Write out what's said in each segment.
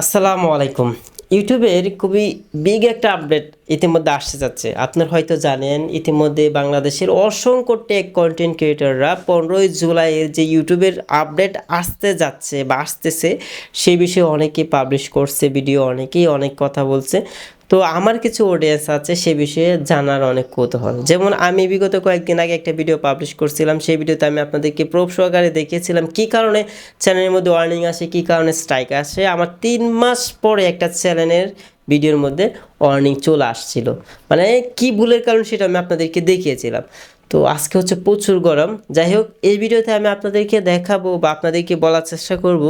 আসসালামু আলাইকুম। ইউটিউবের খুবই বিগ একটা আপডেট ইতিমধ্যে আসতে যাচ্ছে। আপনার হয়তো জানেন, ইতিমধ্যে বাংলাদেশের অসংখ্য টেক কন্টেন্ট ক্রিয়েটাররা পনেরোই জুলাইয়ের যে ইউটিউবের আপডেট আসতে যাচ্ছে বা আসতেছে সেই বিষয়ে অনেকে পাবলিশ করছে ভিডিও অনেকেই অনেক কথা বলছে। তো আমার কিছু অডিয়েন্স আছে, সে বিষয়ে জানার অনেক কৌতূহল। যেমন আমি বিগত কয়েকদিন আগে একটা ভিডিও পাবলিশ করছিলাম, সেই ভিডিওতে আমি আপনাদেরকে প্রুফ সহকারে দেখিয়েছিলাম কী কারণে চ্যানেলের মধ্যে ওয়ার্নিং আসে, কী কারণে স্ট্রাইক আসে। আমার তিন মাস পরে একটা চ্যানেলের ভিডিওর মধ্যে ওয়ার্নিং চলে আসছিল। মানে কি ভুলের কারণ সেটা আমি আপনাদেরকে দেখিয়েছিলাম। তো আজকে হচ্ছে প্রচুর গরম। যাই হোক, এই ভিডিওতে আমি আপনাদেরকে দেখাবো বা আপনাদেরকে বলার চেষ্টা করব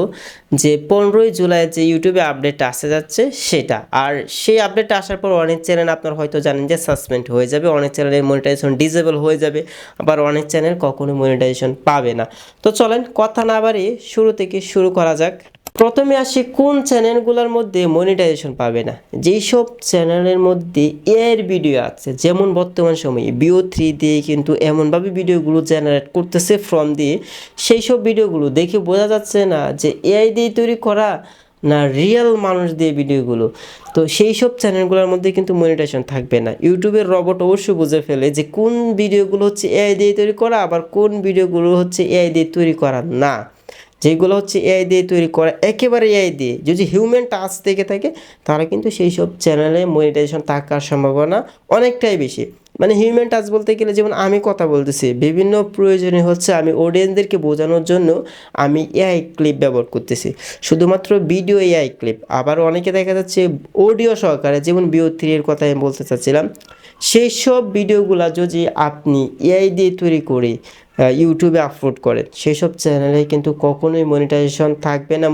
যে পনেরোই জুলাই যে ইউটিউবে আপডেট আসতে যাচ্ছে সেটা। আর সেই আপডেটটা আসার পর অনেক চ্যানেল আপনার হয়তো জানেন যে সাসপেন্ড হয়ে যাবে, অনেক চ্যানেলের মনিটাইজেশন ডিজেবল হয়ে যাবে, আবার অনেক চ্যানেল কখনো মনিটাইজেশন পাবে না। তো চলেন, কথা না বাড়িয়ে শুরু থেকে শুরু করা যাক। প্রথমে আসি কোন চ্যানেলগুলোর মধ্যে মনিটাইজেশন পাবে না। যেই সব চ্যানেলের মধ্যে এর ভিডিও আছে, যেমন বর্তমান সময়ে বিও থ্রি দিয়ে কিন্তু এমনভাবে ভিডিওগুলো জেনারেট করতেছে ফ্রম দিয়ে সেই সব ভিডিওগুলো দেখে বোঝা যাচ্ছে না যে এআই দিয়ে তৈরি করা না রিয়েল মানুষ দিয়ে ভিডিওগুলো তো সেই সব চ্যানেলগুলোর মধ্যে কিন্তু মনিটাইজেশন থাকবে না। ইউটিউবের রবট অবশ্যই বুঝে ফেলে যে কোন ভিডিওগুলো হচ্ছে এআই দিয়ে তৈরি করা, আবার কোন ভিডিওগুলো হচ্ছে এআই দিয়ে তৈরি করা না। যেগুলো হচ্ছে এআই দিয়ে তৈরি করা, একেবারে এআই দিয়ে। যদি হিউম্যান টাচ থেকে থাকে তারা কিন্তু সেই সব চ্যানেলে মনিটাইজেশন থাকার সম্ভাবনা অনেকটাই বেশি। মানে হিউম্যান টাচ বলতে গেলে, যেমন আমি কথা বলতেছি, বিভিন্ন প্রয়োজনে হচ্ছে আমি অডিয়েন্সদেরকে বোঝানোর জন্য আমি এআই ক্লিপ ব্যবহার করতেছি। শুধুমাত্র ভিডিও এআই ক্লিপ আবার অনেকে দেখা যাচ্ছে অডিও সহকারে, যেমন বিও থ্রি এর কথা আমি বলতে চাচ্ছিলাম, সেই সব ভিডিওগুলা যদি আপনি এআই দিয়ে তৈরি করে ইউটিউবে আপলোড করেন সেই সব চ্যানেলে কিন্তু কখনোই মনিটাইজেশন থাকবে না।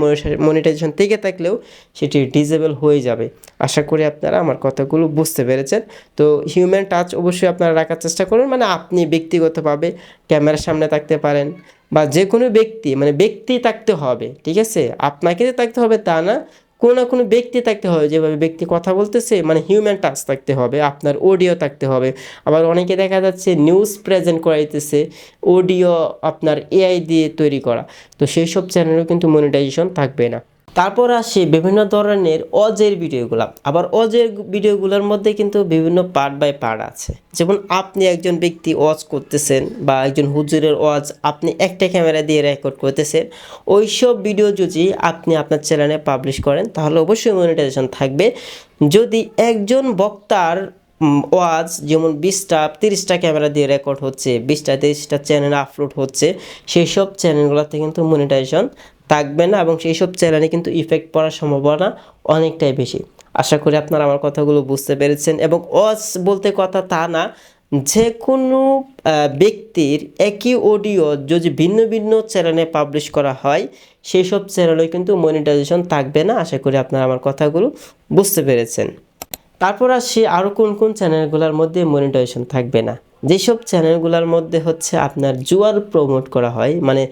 মনিটাইজেশন থেকে থাকলেও সেটি ডিজেবল হয়ে যাবে। আশা করি আপনারা আমার কথাগুলো বুঝতে পেরেছেন। তো হিউম্যান টাচ অবশ্যই আপনারা রাখার চেষ্টা করুন। মানে আপনি ব্যক্তিগতভাবে ক্যামেরার সামনে থাকতে পারেন বা যে কোনো ব্যক্তি মানে ব্যক্তি থাকতে হবে, ঠিক আছে? আপনাকে যে থাকতে হবে তা না। কোনো না কোনো ব্যক্তি থাকতে হবে, যেভাবে ব্যক্তি কথা বলতেছে মানে হিউম্যান টাচ থাকতে হবে, আপনার অডিও থাকতে হবে। আবার অনেকে দেখা যাচ্ছে নিউজ প্রেজেন্ট করাইতেছে অডিও আপনার এআই দিয়ে তৈরি করা। তো সেই সব চ্যানেলেও কিন্তু মনিটাইজেশন থাকবে না। তারপর আসি বিভিন্ন ধরনের অজের ভিডিওগুলো। আবার অজের ভিডিওগুলোর মধ্যে কিন্তু বিভিন্ন পার্ট বাই পার্ট আছে। যেমন আপনি একজন ব্যক্তি ওয়াজ করতেছেন বা একজন হুজুরের ওয়াজ আপনি একটা ক্যামেরা দিয়ে রেকর্ড করতেছেন ওই সব ভিডিও যদি আপনি আপনার চ্যানেলে পাবলিশ করেন, তাহলে অবশ্যই মনিটাইজেশন থাকবে। যদি একজন বক্তার ওয়াজ যেমন বিশটা, তিরিশটা ক্যামেরা দিয়ে রেকর্ড হচ্ছে, বিশটা, তিরিশটা চ্যানেল আপলোড হচ্ছে সেই সব চ্যানেলগুলোতে কিন্তু মনিটাইজেশন থাকবে না এবং সেই সব চ্যানেলে কিন্তু ইফেক্ট পড়ার সম্ভাবনা অনেকটাই বেশি। আশা করি আপনারা আমার কথাগুলো বুঝতে পেরেছেন এবং ওয়াজ বলতে কথা তা না যে কোনো ব্যক্তির একই অডিও যদি ভিন্ন ভিন্ন চ্যানেলে পাবলিশ করা হয় সেই সব চ্যানেলে কিন্তু মনিটাইজেশন থাকবে না। আশা করি আপনারা আমার কথাগুলো বুঝতে পেরেছেন। তারপর আসি আরও কোন কোন চ্যানেলগুলোর মধ্যে মনিটাইজেশন থাকবে না। যেসব চ্যানেলগুলোর মধ্যে হচ্ছে আপনার জুয়ার প্রমোট করা হয় মানে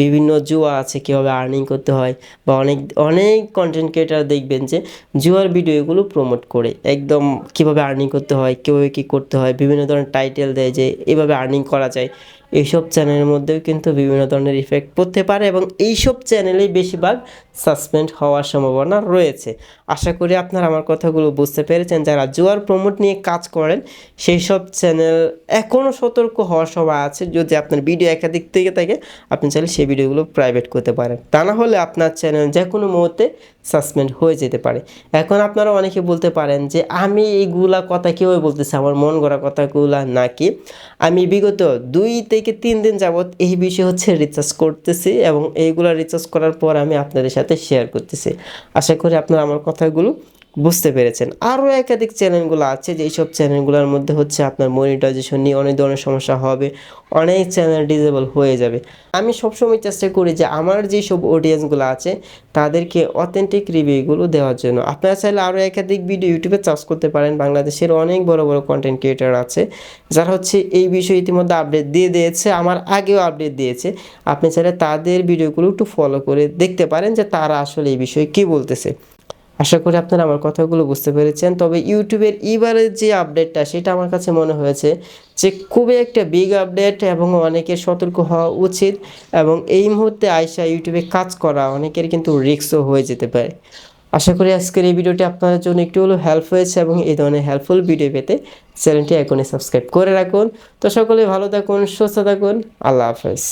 বিভিন্ন জুয়া আছে, কীভাবে আর্নিং করতে হয়, বা অনেক অনেক কন্টেন্ট ক্রিয়েটার দেখবেন যে জুয়ার ভিডিওগুলো প্রমোট করে, একদম কীভাবে আর্নিং করতে হয়, কীভাবে কী করতে হয়, বিভিন্ন ধরনের টাইটেল দেয় যে এভাবে আর্নিং করা যায়। এইসব চ্যানেলের মধ্যেও কিন্তু বিভিন্ন ধরনের ইফেক্ট পড়তে পারে এবং এইসব চ্যানেলেই বেশিরভাগ সাসপেন্ড হওয়ার সম্ভাবনা রয়েছে। আশা করি আপনারা আমার কথাগুলো বুঝতে পেরেছেন। যারা জুয়ার প্রমোট নিয়ে কাজ করেন সেই সব চ্যানেল এখনও সতর্ক হওয়ার সময় আছে যদি আপনার ভিডিও একাধিক থেকে থাকে, আপনি চাইলে সেই ভিডিওগুলো প্রাইভেট করতে পারেন। তা না হলে আপনার চ্যানেল যে কোনো মুহূর্তে সাসপেন্ড হয়ে যেতে পারে। এখন আপনারা অনেকে বলতে পারেন যে, আমি এইগুলা কথা কেউ বলতেছি? আমার মন গড়া কথাগুলা নাকি? আমি বিগত দুই থেকে তিন দিন যাবৎ এই বিষয়ে হচ্ছে রিচার্জ করতেছি এবং এইগুলা রিচার্জ করার পর আমি আপনাদের সাথে শেয়ার করতেছি। আশা করি আপনারা আমার কথাগুলো বুঝতে পেরেছেন। আরও একাধিক চ্যানেলগুলো আছে যেই সব চ্যানেলগুলোর মধ্যে হচ্ছে আপনার মনিটাইজেশন নিয়ে অনেক ধরনের সমস্যা হবে, অনেক চ্যানেল ডিজেবল হয়ে যাবে। আমি সবসময় চেষ্টা করি যে, আমার যেই সব অডিয়েন্সগুলো আছে, তাদেরকে অথেন্টিক রিভিউগুলো দেওয়ার জন্য। আপনারা চাইলে আরও একাধিক ভিডিও ইউটিউবে চার্জ করতে পারেন। বাংলাদেশের অনেক বড় বড় কন্টেন্ট ক্রিয়েটার আছে, যারা হচ্ছে এই বিষয়ে ইতিমধ্যে আপডেট দিয়ে দিয়েছে, আমার আগেও আপডেট দিয়েছে। আপনি চাইলে তাদের ভিডিওগুলো একটু ফলো করে দেখতে পারেন যে তারা আসলে এই বিষয়ে কী বলতেছে। আশা করি আপনারা আমার কথাগুলো বুঝতে পেরেছেন। তবে ইউটিউবের এবারের যে আপডেটটা সেটা আমার কাছে মনে হয়েছে যে খুবই একটা বিগ আপডেট এবং অনেকের সতর্ক হওয়া উচিত এবং এই মুহূর্তে আয়সা ইউটিউবে কাজ করা অনেকের কিন্তু রিক্সও হয়ে যেতে পারে। আশা করি আজকের এই ভিডিওটি আপনাদের জন্য একটু হলেও হেল্প হয়েছে এবং এই ধরনের হেল্পফুল ভিডিও পেতে চ্যানেলটি এখনই সাবস্ক্রাইব করে রাখুন। তো সকলে ভালো থাকুন, সুস্থ থাকুন, আল্লাহ হাফেজ।